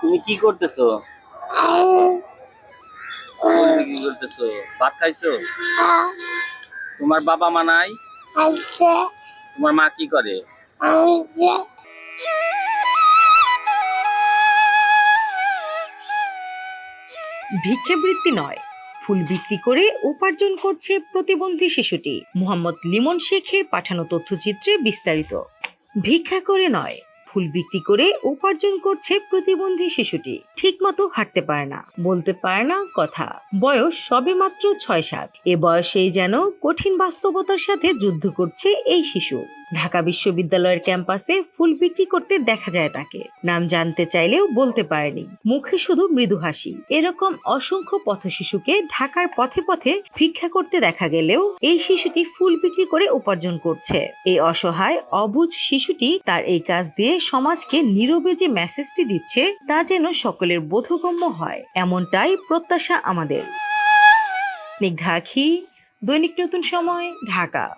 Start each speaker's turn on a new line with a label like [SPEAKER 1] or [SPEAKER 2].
[SPEAKER 1] তুমি কি করতেছো? বিক্রি করতেছো? ভাত খাইছো? তোমার বাবা মা নাই? তোমার মা কি করে?
[SPEAKER 2] ভিক্ষাবৃত্তি নয়, ফুল বিক্রি করে উপার্জন করছে প্রতিবন্ধী শিশুটি। মোহাম্মদ লিমন শেখের পাঠানো তথ্যচিত্রে বিস্তারিত। ভিক্ষা করে নয় ফুল বিক্রি করে উপার্জন করছে প্রতিবন্ধী শিশুটি। ঠিকমতো হাঁটতে পারে না। বলতে পারে না কথা। বয়স সবে মাত্র ছয় সাত। এ বয়সে যেন কঠিন বাস্তবতার সাথে যুদ্ধ করছে এই শিশু। ঢাকা বিশ্ববিদ্যালয়ের ক্যাম্পাসে ফুল বিক্রি করতে দেখা যায় তাকে। নাম জানতে চাইলেও বলতে পারেনি। মুখে শুধু মৃদু হাসি। এরকম অসংখ্য পথ শিশুকে ঢাকার পথে পথে ভিক্ষা করতে দেখা গেলেও এই শিশুটি ফুল বিক্রি করে উপার্জন করছে। এই অসহায় অবুঝ শিশুটি তার এই কাজ দিয়ে সমাজকে নীরবে যে মেসেজটি দিচ্ছে, তা যেন সকলের বোধগম্য হয়। এমনটাই প্রত্যাশা আমাদের। স্নিগ্ধা দৈনিক নতুন সময়, ঢাকা।